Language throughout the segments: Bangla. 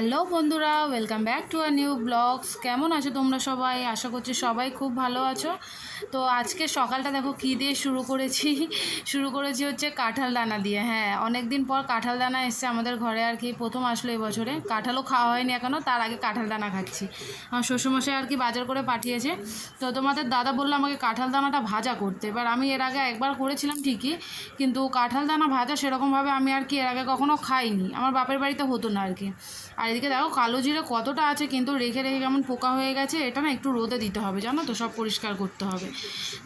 হ্যালো বন্ধুরা welcome back to a new blogs কেমন আছো তোমরা সবাই? আশা করছি সবাই খুব ভালো আছো। তো আজকে সকালটা দেখো কী দিয়ে শুরু করেছি? শুরু করেছি হচ্ছে কাঁঠাল দানা দিয়ে হ্যাঁ। অনেক দিন পর কাঁঠাল দানা এসছে আমাদের ঘরে আর কি, প্রথম আসলো এবছরে কাঁঠালও খাওয়া হয়নি এখনও তার আগে কাঁঠাল দানা খাচ্ছি। আমার শ্বশুরমশাই আর কি বাজার করে পাঠিয়েছে। তো তোমাদের দাদা বলল আমাকে কাঁঠাল দানাটা ভাজা করতে। এবার আমি এর আগে একবার করেছিলাম ঠিকই, কিন্তু কাঁঠাল দানা ভাজা সেরকমভাবে আমি আর কি এর আগে কখনো খাইনি। আমার বাপের বাড়িতে হতো না আর কি। আর এদিকে দেখো, কালো জিরে কতটা আছে কিন্তু রেখে রেখে কেমন পোকা হয়ে গেছে, এটা না একটু রোদে দিতে হবে, জানো তো? সব পরিষ্কার করতে হবে।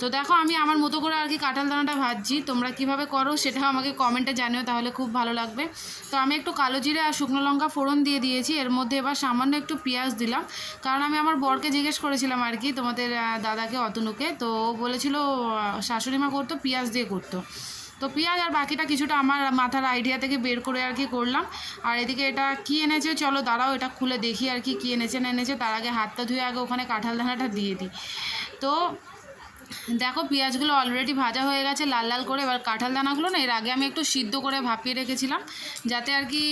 তো দেখো, আমি আমার মতো করে আর কি কাঁঠাল দানাটা ভাজছি, তোমরা কীভাবে করো সেটা আমাকে কমেন্টে জানিও, তাহলে খুব ভালো লাগবে। তো আমি একটু কালো জিরে আর শুকনো লঙ্কা ফোড়ন দিয়ে দিয়েছি, এর মধ্যে এবার সামান্য একটু পেঁয়াজ দিলাম, কারণ আমি আমার বরকে জিজ্ঞেস করেছিলাম আর কি, তোমাদের দাদাকে, অতনুকে, তো বলেছিল শাশুড়ি মা করতো, পেঁয়াজ দিয়ে করতো। তো পেঁয়াজ আর বাকিটা কিছুটা আমার মাথার আইডিয়া থেকে বের করে আর কি করলাম। আর এদিকে এটা কি এনেছে? চলো দাঁড়াও, এটা খুলে দেখি আর কি কী এনেছে না এনেছে। তার আগে হাতটা ধুয়ে আগে ওখানে কাঁঠাল দানাটা দিয়ে দিই। তো দেখো, পেঁয়াজগুলো অলরেডি ভাজা হয়ে গেছে, লাল লাল করে। এবার কাঁঠাল দানাগুলো না, এর আগে আমি একটু সিদ্ধ করে ভাপিয়ে রেখেছিলাম, যাতে আর কি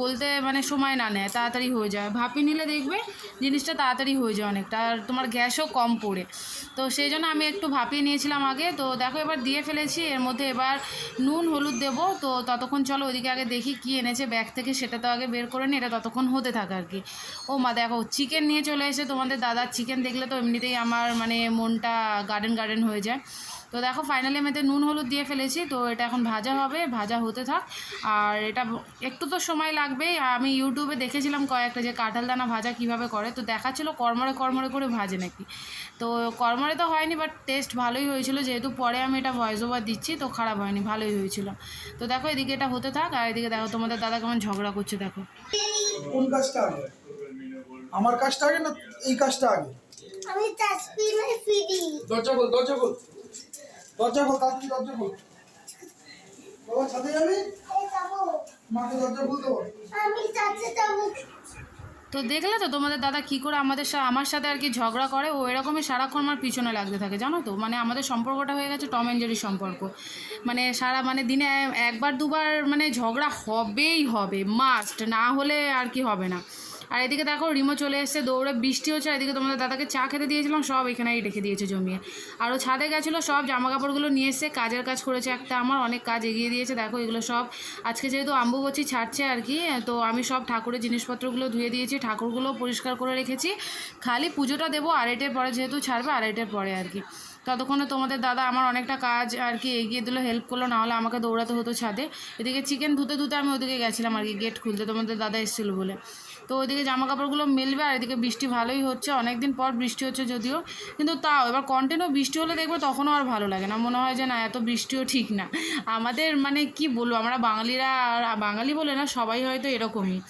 গলতে মানে সময় না নেয়, তাড়াতাড়ি হয়ে যায়। ভাপিয়ে নিলে দেখবে জিনিসটা তাড়াতাড়ি হয়ে যায় অনেকটা, আর তোমার গ্যাসও কম পড়ে। তো সেই জন্য আমি একটু ভাপিয়ে নিয়েছিলাম আগে। তো দেখো, এবার দিয়ে ফেলেছি, এর মধ্যে এবার নুন, হলুদ দেবো। তো ততক্ষণ চলো ওইদিকে আগে দেখি কি এনেছে, ব্যাগ থেকে সেটা তো আগে বের করে নিই এটা ততক্ষণ হতে থাকে আর কি। ও মা, দেখো চিকেন নিয়ে চলে এসে তোমাদের দাদার চিকেন দেখলে তো এমনিতেই আমার মানে মনটা গার্ডেন গার্ডেন হয়ে যায়। তো দেখো ফাইনালি আমি নুন, হলুদ দিয়ে ফেলেছি। তো এটা এখন ভাজা হবে, ভাজা হতে থাক। আর এটা একটু তো সময় লাগবেই আমি ইউটিউবে দেখেছিলাম কয়েকটা যে কাঁঠাল দানা ভাজা কীভাবে করে। তো দেখাচ্ছিল কর্মরে কর্মরে করে ভাজে নাকি। তো কর্মরে তো হয়নি বাট টেস্ট ভালোই হয়েছিল। যেহেতু পরে আমি এটা ভয়েস ওভার দিচ্ছি, তো খারাপ হয়নি, ভালোই হয়েছিল। তো দেখো এদিকে এটা হতে থাক। আর এদিকে দেখো তোমাদের দাদা কেমন ঝগড়া করছে, দেখো। কোন কাজটা আগে? আমার কাজটা আগে না এই কাজটা আগে? আমি ফিরি। দরজা খোল দরজা খোল। দরজা খোল দরজা খোল। বাবা ছাদে যাবি? মাকে দরজা খুলতে আমি চাচে যাব। তো দেখলে তো তোমাদের দাদা কি করে আমাদের সা- আমার সাথে আর কি ঝগড়া করে ও এরকমই সারাক্ষণ আমার পিছনে লাগতে থাকে জানো তো? মানে আমাদের সম্পর্কটা হয়ে গেছে টম অ্যান্ড সম্পর্ক। মানে সারা মানে দিনে একবার দুবার মানে ঝগড়া হবেই হবে মাস্ট না হলে আর কি হবে না। আর এদিকে দেখো, রিমো চলে এসছে দৌড়ে, বৃষ্টি হচ্ছে, আর এদিকে তোমাদের দাদাকে চা খেতে দিয়েছিলাম, সব এখানেই রেখে দিয়েছে জমিয়ে। আর ছাদে গেছিল, সব জামা কাপড়গুলো নিয়ে এসছে, কাজের কাজ করেছে একটা আমার, অনেক কাজ এগিয়ে দিয়েছে, দেখো এগুলো সব। আজকে যেহেতু আম্বু আম্বুবচি ছাড়ছে আর কি, তো আমি সব ঠাকুরের জিনিসপত্রগুলো ধুয়ে দিয়েছি, ঠাকুরগুলো পরিষ্কার করে রেখেছি। খালি পুজোটা দেবো, আড়াইটের পরে যেহেতু ছাড়বে, আড়াইটের পরে আর কি। ততক্ষণে তোমাদের দাদা আমার অনেকটা কাজ আর কি এগিয়ে দিল হেল্প করল নাহলে আমাকে দৌড়াতে হতো ছাদে। এদিকে চিকেন ধুতে ধুতে আমি ওদিকে গেছিলাম আর কি গেট খুলতে, তোমাদের দাদা এসেছিল বলে। তো ওইদিকে জামা কাপড়গুলো মেলবে আর এদিকে বৃষ্টি ভালোই হচ্ছে। অনেক দিন পর বৃষ্টি হচ্ছে যদিও। কিন্তু তাও, এবার কন্টিনিউ বৃষ্টি হলে দেখবে তখনও আর ভালো লাগে না। মনে হয় যে না, এত বৃষ্টিও ঠিক না। আমাদের মানে কি বলব, আমরা বাঙালিরা আর বাঙালি বলে না, সবাই হয়তো এরকমই।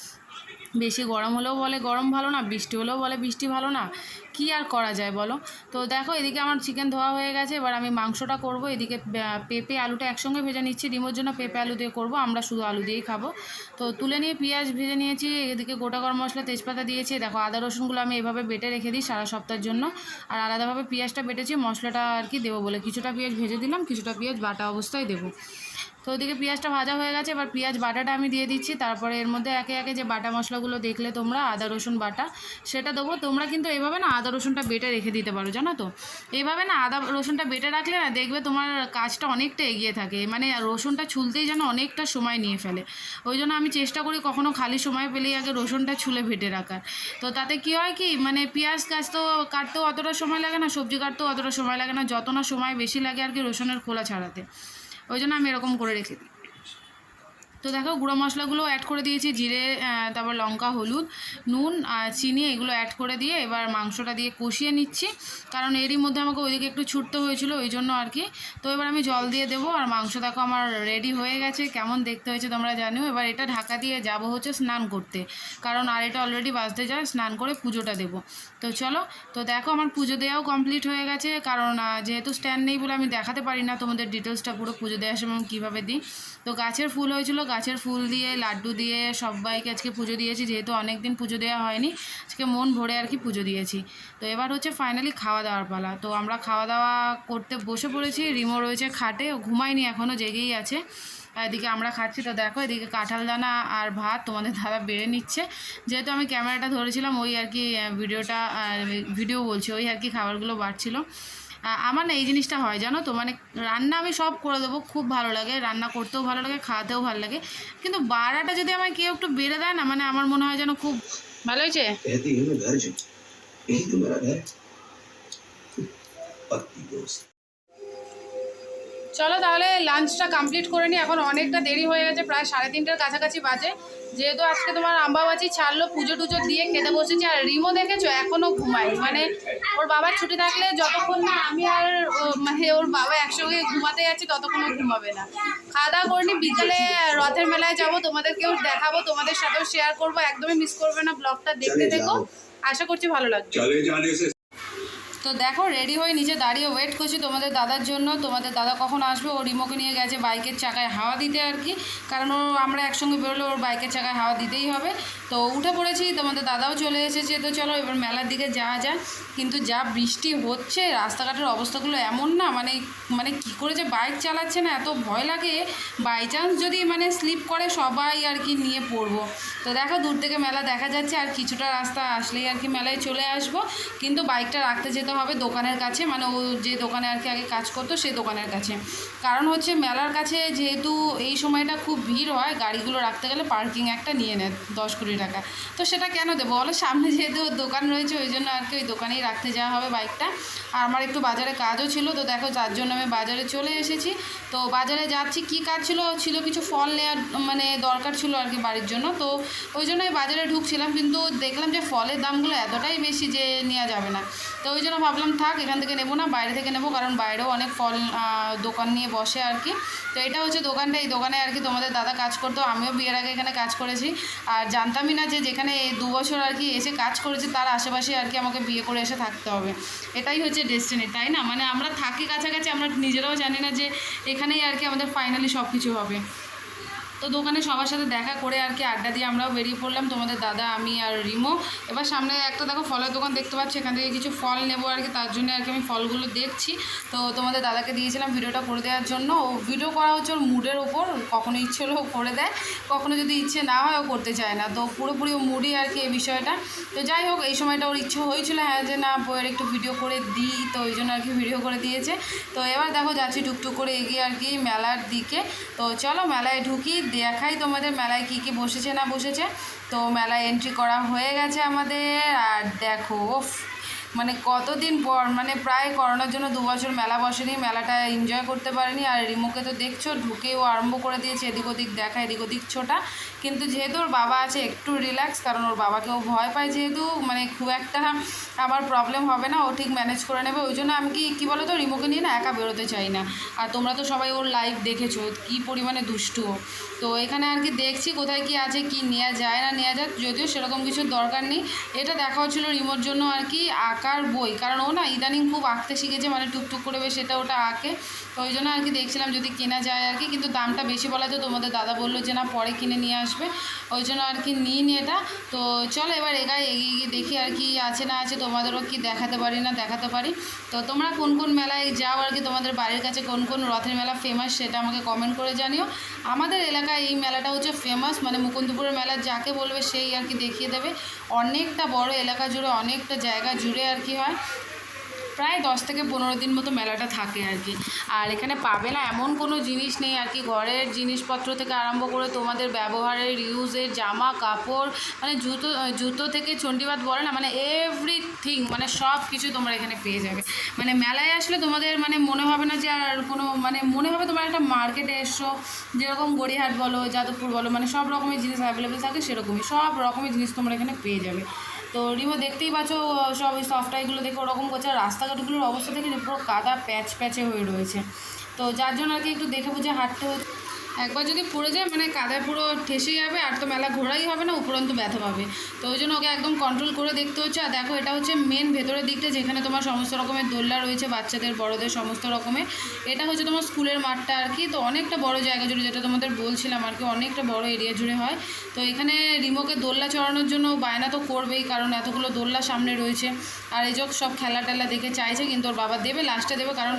বেশি গরম হলেও বলে গরম ভালো না, বৃষ্টি হলেও বলে বৃষ্টি ভালো না। কি আর করা যায় বলো? তো দেখো, এদিকে আমার চিকেন ধোয়া হয়ে গেছে, এবার আমি মাংসটা করব। এদিকে পেঁপে আলুটা একসঙ্গে ভেজে নিচ্ছি, ডিমোর জন্য পেঁপে আলু দিয়ে করব, আমরা শুধু আলু দিয়েই খাব। তো তুলে নিয়ে পেঁয়াজ ভেজে নিয়েছি, এদিকে গোটা গরম মশলা তেজপাতা দিয়েছি। দেখো, আদা রসুনগুলো আমি এভাবে বেটে রেখে দিই সারা সপ্তাহের জন্য। আর আলাদাভাবে পেঁয়াজটা বেটেছি, মশলাটা আর কি দেবো বলে। কিছুটা পেঁয়াজ ভেজে দিলাম, কিছুটা পেঁয়াজ বাটা অবস্থায় দেবো। তো ওদিকে পেঁয়াজটা ভাজা হয়ে গেছে, এবার পেঁয়াজ বাটাটা আমি দিয়ে দিচ্ছি। তারপরে এর মধ্যে একে একে যে বাটা মশলাগুলো দেখলে তোমরা, আদা, রসুন বাটা, সেটা দেবো। তোমরা কিন্তু এভাবে না আদা, রসুনটা বেটে রেখে দিতে পারো, জানো তো? এইভাবে না আদা, রসুনটা বেটে রাখলে না দেখবে তোমার কাজটা অনেকটা এগিয়ে থাকে। মানে রসুনটা ছুলতেই যেন অনেকটা সময় নিয়ে ফেলে। ওই জন্য আমি চেষ্টা করি কখনো খালি সময় পেলেই আগে রসুনটা ছুলে ভেটে রাখার। তো তাতে কি হয় কি মানে পেঁয়াজ কাজ তো কাটতেও অতটা সময় লাগে না, সবজি কাটতেও অতটা সময় লাগে না, যত না সময় বেশি লাগে আর কি রসুনের খোলা ছাড়াতে। ওই জন্য আমি এরকম করে রেখে দিই তো দেখো গুঁড়ো মশলাগুলো অ্যাড করে দিয়েছি, জিরে তারপর লঙ্কা, হলুদ, নুন, আর চিনি এগুলো অ্যাড করে দিয়ে এবার মাংসটা দিয়ে কষিয়ে নিচ্ছি। কারণ এরই মধ্যে আমাকে ওইদিকে একটু ছুটতে হয়েছিল, ওই জন্য আর কি। তো এবার আমি জল দিয়ে দেবো, আর মাংস দেখো আমার রেডি হয়ে গেছে, কেমন দেখতে হয়েছে তোমরা জানিও। এবার এটা ঢাকা দিয়ে যাব হচ্ছে স্নান করতে, কারণ আর এটা অলরেডি বাজতে যায়, স্নান করে পুজোটা দেবো। তো চলো, তো দেখো আমার পুজো দেওয়াও কমপ্লিট হয়ে গেছে, কারণ যেহেতু স্ট্যান্ড নেই বলে আমি দেখাতে পারি না তোমাদের ডিটেলসটা পুরো পুজো দেওয়ার সময় কীভাবে দিই। তো গাছের ফুল হয়েছিল, গাছের ফুল দিয়ে, লাড্ডু দিয়ে সবাইকে আজকে পুজো দিয়েছি, যেহেতু অনেক দিন পুজো দেওয়া হয়নি, আজকে মন ভরে আর কি পুজো দিয়েছি। তো এবার হচ্ছে ফাইনালি খাওয়া দাওয়ার পালা। তো আমরা খাওয়া দাওয়া করতে বসে পড়েছি, রিমো রয়েছে খাটে, ও ঘুমায়নি এখনও জেগেই আছে। এদিকে আমরা খাচ্ছি, তো দেখো এদিকে কাঁঠাল দানা আর ভাত তোমাদের দাদা বেড়ে নিচ্ছে। যেহেতু আমি ক্যামেরাটা ধরেছিলাম, ওই আর কি ভিডিওটা ভিডিও বলছি, ওই আর কি খাবারগুলো বাড়ছিল। আমার না এই জিনিসটা হয়, জানো তো? মানে রান্না আমি সব করে দেবো, খুব ভালো লাগে। রান্না করতেও ভালো লাগে, খাওয়াতেও ভালো লাগে। কিন্তু বাড়াটা যদি আমার কেউ একটু বেড়ে দেয় না মানে আমার মনে হয় যেন খুব ভালো হয়েছে। এই তো মেরা ঘর চলো তাহলে লাঞ্চটা কমপ্লিট করে নিই। এখন অনেকটা দেরি হয়ে গেছে প্রায় সাড়ে তিনটার কাছাকাছি বাজে। যেহেতু আজকে তোমার আম্বাবাচি ছাড়লো পুজো টুজো দিয়ে খেতে বসেছি। আর রিমো দেখেছ? এখনও ঘুমাই মানে ওর বাবার ছুটি থাকলে যতক্ষণ না আমি আর মানে ওর বাবা একসঙ্গে ঘুমাতে যাচ্ছি ততক্ষণও ঘুমাবে না। খাওয়া দাওয়া করে নি বিকালে রথের মেলায় যাব তোমাদেরকেও দেখাবো তোমাদের সাথেও শেয়ার করব। একদমই মিস করবে না ব্লগটা দেখতে দেখো আশা করছি ভালো লাগছে তো দেখো রেডি হয়ে নিচে দাঁড়িয়ে ওয়েট করছি তোমাদের দাদার জন্য। তোমাদের দাদা কখন আসবে? ও রিমোকে নিয়ে গেছে বাইকের চাকায় হাওয়া দিতে আর কি। কারণ ও, আমরা একসঙ্গে বেরোলে ওর বাইকের চাকায় হাওয়া দিতেই হবে। তো উঠে পড়েছি, তোমাদের দাদাও চলে এসেছে। তো চলো এবার মেলার দিকে যাওয়া যায় কিন্তু যা বৃষ্টি হচ্ছে, রাস্তাঘাটের অবস্থাগুলো এমন না মানে মানে কী করে যে বাইক চালাচ্ছে না, এত ভয় লাগে। বাই চান্স যদি মানে স্লিপ করে সবাই আর কি নিয়ে পড়ব। তো দেখো, দূর থেকে মেলা দেখা যাচ্ছে, আর কিছুটা রাস্তা আসলেই আর কি মেলায় চলে আসব। কিন্তু বাইকটা রাখতে যেতে হবে দোকানের কাছে মানে ও যে দোকানে আর কি আগে কাজ করতো সেই দোকানের কাছে। কারণ হচ্ছে মেলার কাছে যেহেতু এই সময়টা খুব ভিড় হয়, গাড়িগুলো রাখতে গেলে পার্কিং একটা নিয়ে নেয় দশ কুড়ি টাকা। তো সেটা কেন দেবো বলো? সামনে যেহেতু ওর দোকান রয়েছে, ওই জন্য আর কি ওই দোকানেই রাখতে যাওয়া হবে বাইকটা। আর আমার একটু বাজারে কাজও ছিল, তো দেখো যার জন্য আমি বাজারে চলে এসেছি। তো বাজারে যাচ্ছি, কি কাজ ছিল? ছিল কিছু ফল নেওয়ার মানে দরকার ছিল আর কি বাড়ির জন্য। তো ওই জন্য আমি বাজারে ঢুকছিলাম, কিন্তু দেখলাম যে ফলের দামগুলো এতটাই বেশি যে নেওয়া যাবে না। তো ওই জন্য ভাবলাম থাক, এখান থেকে নেব না, বাইরে থেকে নেব, কারণ বাইরেও অনেক ফল দোকান নিয়ে বসে আর কি। তো এটা হচ্ছে দোকানটা, এই দোকানে আর কি তোমাদের দাদা কাজ করতো, আমিও বিয়ের আগে এখানে কাজ করেছি। আর জানতামই না যে যেখানে এই দু বছর আর কি এসে কাজ করেছি, তার আশেপাশে আর কি আমাকে বিয়ে করে এসে থাকতে হবে। এটাই হচ্ছে ডেস্টিনি তাই না? মানে আমরা থাকি কাছাকাছি, আমরা নিজেরাও জানি না যে এখানেই আর কি আমাদের ফাইনালি সব কিছু হবে। তো দোকানে সবার সাথে দেখা করে আর কি আড্ডা দিয়ে আমরাও বেরিয়ে পড়লাম। তোমাদের দাদা, আমি আর রিমো। এবার সামনে একটা দেখো ফলের দোকান দেখতে পাচ্ছি, এখান থেকে কিছু ফল নেব আর কি, তার জন্য আর কি আমি ফলগুলো দেখছি। তো তোমাদের দাদাকে দিয়েছিলাম ভিডিওটা করে দেওয়ার জন্য। ও ভিডিও করা হচ্ছে ওর মুডের ওপর, কখনো ইচ্ছে হলেও করে দেয়, কখনো যদি ইচ্ছে না হয় ও করতে চায় না। তো পুরোপুরি ও মুডই আর কি এই বিষয়টা। তো যাই হোক, এই সময়টা ওর ইচ্ছে হয়েছিল হ্যাঁ যে না, বইয়ের একটু ভিডিও করে দিই, তো ওই জন্য আর কি ভিডিও করে দিয়েছে। তো এবার দেখো যাচ্ছি টুকটুক করে এগিয়ে আর কি মেলার দিকে। তো চলো মেলায় ঢুকি দেখাই তোমাদের মেলায় কি কি বসেছে না বসেছে। তো মেলায় এন্ট্রি করা হয়ে গেছে আমাদের। আর দেখো ওফ মানে কতদিন পর মানে প্রায় করোনার জন্য দু বছর মেলা বসেনি, মেলাটা এনজয় করতে পারেনি। আর রিমোকে তো দেখছ, ঢুকেও আরম্ভ করে দিয়েছে, এদিক ওদিক দেখা, এদিক ওদিক ছোটা। কিন্তু যেহেতু ওর বাবা আছে, একটু রিল্যাক্স কারণ ওর বাবাকেও ভয় পায় যেহেতু মানে খুব একটা আমার প্রবলেম হবে না, ও ঠিক ম্যানেজ করে নেবে। ওই জন্য আমি কি, কী বলো তো রিমোকে নিয়ে না একা বেরোতে চাই না। আর তোমরা তো সবাই ওর লাইভ দেখেছ, কী পরিমাণে দুষ্টু তো এখানে আর কি দেখছি কোথায় কি আছে, কি নেওয়া যায় না নেওয়া যায়, যদিও সেরকম কিছুর দরকার নেই। এটা দেখা হচ্ছিল রিমোর জন্য আর কি, আঁকার বই। কারণ ও না ইদানিং খুব আঁকতে শিখেছে মানে টুকটুক করে বেশ এটা ওটা আঁকে। তো ওই জন্য আর কি দেখছিলাম যদি কেনা যায় আর কি কিন্তু দামটা বেশি বলা তো তোমাদের দাদা বলল যে না, পরে কিনে নিয়ে আসবে। ওই জন্য আর কি নিই নি এটা। তো চলো এবার এগায় এগিয়ে গিয়ে দেখি আর কি আছে না আছে, তোমাদেরও কি দেখাতে পারি না দেখাতে পারি। তো তোমরা কোন কোন মেলায় যাও আর কি, তোমাদের বাড়ির কাছে কোন কোন রথের মেলা ফেমাস সেটা আমাকে কমেন্ট করে জানিও। আমাদের এলাকায় এই মেলাটা হচ্ছে ফেমাস মানে মুকুন্দপুরের মেলা যাকে বলবে সেই আর কি দেখিয়ে দেবে। অনেকটা বড় এলাকা জুড়ে, অনেকটা জায়গা জুড়ে আর কি হয়। প্রায় দশ থেকে পনেরো দিন মতো মেলাটা থাকে আর কি। আর এখানে পাবে না এমন কোনো জিনিস নেই আর কি, ঘরের জিনিসপত্র থেকে আরম্ভ করে তোমাদের ব্যবহারের, ইউজের, জামা, কাপড় মানে জুতো জুতো থেকে চণ্ডীবাদ বলে না মানে এভরিথিং মানে সব কিছু তোমরা এখানে পেয়ে যাবে। মানে মেলায় আসলে তোমাদের মানে মনে হবে না যে আর কোনো মানে মনে হবে তোমার একটা মার্কেটে এসছো যেরকম গড়িয়াহাট বলো, যাদবপুর বলো মানে সব রকমের জিনিস অ্যাভেলেবেল থাকে সেরকমই, সব রকমের জিনিস তোমরা এখানে পেয়ে যাবে। তো রিমো দেখতেই পাচ্ছ সব ওই সফটওয়্যারগুলো দেখে ওরকম করছে। আর রাস্তাঘাটগুলোর অবস্থা দেখে পুরো কাদা প্যাচ প্যাচে হয়ে রয়েছে। তো যার জন্য আর কি একটু দেখে বুঝে হাঁটতে হচ্ছে। একবার যদি পড়ে যায় মানে কাদায় পুরো ঠেসে যাবে, আর তো মেলা ঘোরাই হবে না, উপরন্তু ব্যথা পাবে। তো ওই জন্য ওকে একদম কন্ট্রোল করে দেখতে হচ্ছে। আর দেখো, এটা হচ্ছে মেন ভেতরের দিকটা, যেখানে তোমার সমস্ত রকমের দোলনা রয়েছে, বাচ্চাদের, বড়দের সমস্ত রকমের। এটা হচ্ছে তোমার স্কুলের মাঠটা আর কি। তো অনেকটা বড় জায়গা জুড়ে, যেটা তোমাদের বলছিলাম আর কি, অনেকটা বড় এরিয়া জুড়ে হয়। তো এখানে রিমোকে দোলনা চড়ানোর জন্য বায়না তো করবেই, কারণ এতগুলো দোলনা সামনে রয়েছে। আর এই যে সব খেলা টেলা দেখে চাইছে, কিন্তু ওর বাবা দেবে লাস্টে দেবে, কারণ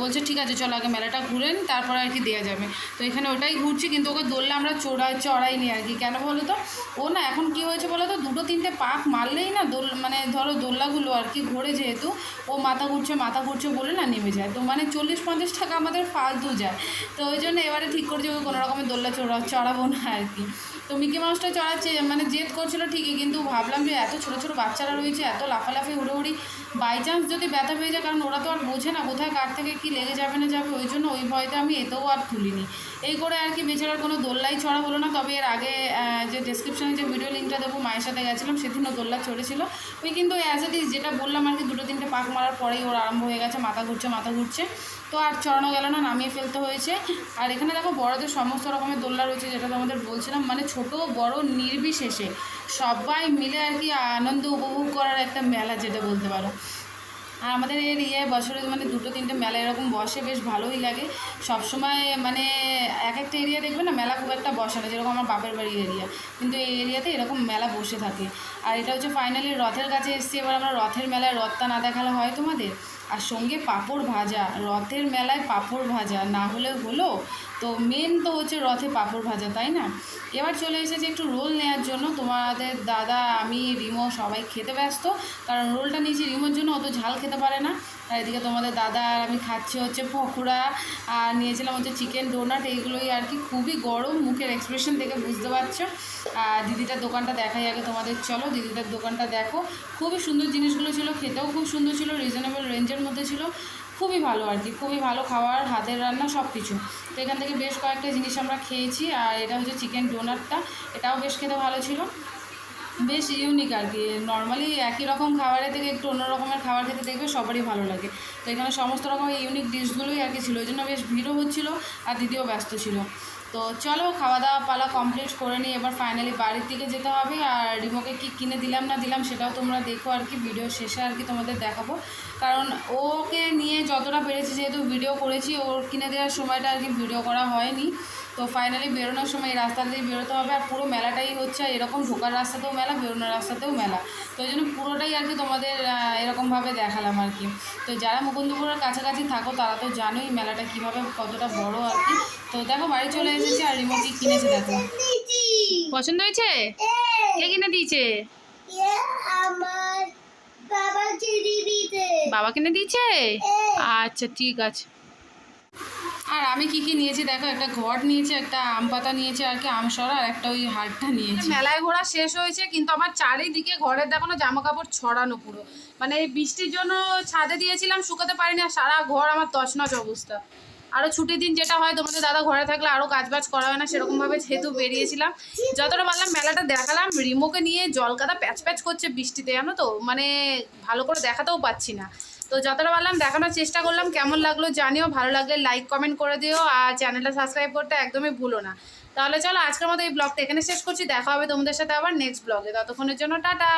বলছে, ঠিক আছে, চলো আগে মেলাটা ঘুরেন তারপরে আর কি দেওয়া যাবে। তো এখানে এখানে ওটাই ঘুরছি, কিন্তু ওকে দোললে আমরা চড়া চড়াইনি আর কি। কেন বলো তো? ও না, এখন কি হয়েছে বলো তো? দুটো তিনটে পাক মারলেই না দোল মানে ধরো দোলনাগুলো আর কি ঘোরে যেহেতু, ও মাথা ঘুরছে মাথা ঘুরছে বলে না নেমে যায়। তো মানে চল্লিশ পঞ্চাশ টাকা আমাদের ফালতু যায়। তো ওই জন্য এবারে ঠিক করছে ওকে কোনো রকমের দোলনা চড়া চড়াবো না আর কি। তো মিকি মাউসটা চড়াচ্ছে মানে জেদ করছিল ঠিকই, কিন্তু ভাবলাম যে এত ছোটো ছোটো বাচ্চারা রয়েছে, এত লাফালাফি উড়োউড়ি বাই চান্স যদি ব্যথা পেয়ে যায়, কারণ ওরা তো আর বোঝে না কোথায় কার থেকে কি লেগে যাবে, না যাবে, ওই জন্য ওই ভয়তে আমি এতেও আর তুলিনি। এই করে আর কি বেচারার কোনো দোল্লাই ছড়া হলো না, তবে এর আগে যে ডেসক্রিপশানে যে ভিডিও লিঙ্কটা দেবো, মায়ের সাথে গেছিলাম, সেদিনও দোল্লা চড়েছিল ওই কিন্তু অ্যাজ এ দিস যেটা বললাম আর কি, দুটো তিনটে পাক মারার পরেই ওর আরম্ভ হয়ে গেছে, মাথা ঘুরছে মাথা ঘুরছে। তো আর চড়ানো গেল না, নামিয়ে ফেলতে হয়েছে। আর এখানে দেখো বড়দের সমস্ত রকমের দোল্লা রয়েছে, যেটা তোমাদের বলছিলাম মানে ছোট, বড়, নির্বিশেষে। সবাই মিলে আর কি আনন্দ উপভোগ করার একটা মেলা, যেটা বলতে পারো। আর আমাদের এর ইয়ে বছরে মানে দুটো, তিনটে মেলা এরকম বসে, বেশ ভালোই লাগে। সবসময় মানে এক একটা এরিয়া দেখবে না, মেলা খুব একটা বসে না, যেরকম আমার বাপের বাড়ির এরিয়া কিন্তু এই এরিয়াতে এরকম মেলা বসে থাকে। আর এটা হচ্ছে ফাইনালি রথের কাছে এসেছি, এবার আমরা রথের মেলায় রথটা না দেখালে হয় তোমাদের? আর সঙ্গে পাঁপড় ভাজা, রথের মেলায় পাঁপড় ভাজা, না হলে হলো তো মেন তো হচ্ছে রথে পাঁপড় ভাজা, তাই না? এবার চলে এসেছে একটু রোল নেওয়ার জন্য। তোমাদের দাদা, আমি, রিমো সবাই খেতে ব্যস্ত, কারণ রোলটা নিয়েছি রিমোর জন্য, অত ঝাল খেতে পারে না। আর এদিকে তোমাদের দাদা আর আমি খাচ্ছি হচ্ছে পকোড়া, আর নিয়েছিলাম হচ্ছে চিকেন ডোনাট এইগুলোই আর কি। খুবই গরম, মুখের এক্সপ্রেশন দেখে বুঝতে পারছ। আর দিদিটার দোকানটা দেখাই আগে তোমাদের, চলো দিদিটার দোকানটা দেখো। খুবই সুন্দর জিনিসগুলো ছিল, খেতেও খুব সুন্দর ছিল রিজনেবল রেঞ্জের মধ্যে ছিল। খুবই ভালো আর কি, খুবই ভালো খাবার হাতের রান্না সব কিছু তো এখান থেকে বেশ কয়েকটা জিনিস আমরা খেয়েছি, আর এটা হচ্ছে চিকেন ডোনাটটা এটাও বেশ খেতে ভালো ছিল। বেশ ইউনিক আর কি। নর্মালি একই রকম খাবারের থেকে একটু অন্য রকমের খাবার খেতে দেখবে সবারই ভালো লাগে। তো এখানে সমস্ত রকমের ইউনিক ডিশগুলোই আর কি ছিল। ওই জন্য বেশ ভিড়ও হচ্ছিল আর দিদিও ব্যস্ত ছিল। তো চলো খাওয়া দাওয়া পালা কমপ্লিট করে নিই। এবার ফাইনালি বাড়ির দিকে যেতে হবে। আর রিমোকে কি কিনে দিলাম না দিলাম সেটাও তোমরা দেখো আর কি। ভিডিও শেষে আর কি তোমাদের দেখাবো। কারণ ওকে নিয়ে যতটা পেরেছি, যেহেতু ভিডিও করেছি, ওর কিনে দেওয়ার সময়টা আর কি ভিডিও করা হয়নি। তো ফাইনালি বেরোনোর সময় এই রাস্তা দিয়ে বেরোতে হবে আর পুরো মেলাটাই হচ্ছে এরকম ঢোকার রাস্তাতেও মেলা বেরোনোর রাস্তাতেও মেলা। তো ওই জন্য পুরোটাই আর কি তোমাদের এরকমভাবে দেখালাম আর কি। তো যারা মুকুন্দপুরের কাছাকাছি থাকো তারা তো জানোই মেলাটা কীভাবে কতটা বড় আর কি। তো দেখো বাড়ি চলে এসেছে আর রিমো কি কিনেছে দেখো। পছন্দ হয়েছে? কে কিনে দিয়েছে? বাবা বাবা কিনে দিয়েছে? আচ্ছা ঠিক আছে। আর আমি কি কি নিয়েছি দেখো, একটা ঘট নিয়েছি, একটা আম পাতা নিয়েছি, আর কি আমসরা আর একটা ওই হারটা নিয়েছি। মেলায় ঘোরা শেষ হয়েছে, কিন্তু আমার চারিদিকে ঘরের দেখো না জামা কাপড় ছড়ানো পুরো। মানে এই বৃষ্টির জন্য ছাদে দিয়েছিলাম, শুকাতে পারিনি, আর সারা ঘর আমার তছনছ অবস্থা। আরও ছুটির দিন যেটা হয়, তোমাদের দাদা ঘরে থাকলে আরও কাজবাজ করা হয় না, সেরকমভাবে যেহেতু বেরিয়েছিলাম। যতটা পারলাম মেলাটা দেখালাম, রিমোকে নিয়ে জলকাদা প্যাচ প্যাচ করছে বৃষ্টিতে, জানো তো? মানে ভালো করে দেখাতেও পাচ্ছি না। তো যতটা পারলাম দেখানোর চেষ্টা করলাম, কেমন লাগল জানিও, ভালো লাগলে লাইক কমেন্ট করে দিও, আর চ্যানেলটা সাবস্ক্রাইব করতে একদমই ভুলো না। তাহলে চলো আজকের মতো এই ব্লগটা এখানে শেষ করছি, দেখা হবে তোমাদের সাথে আবার নেক্সট ব্লগে ততক্ষণের জন্য টাটা!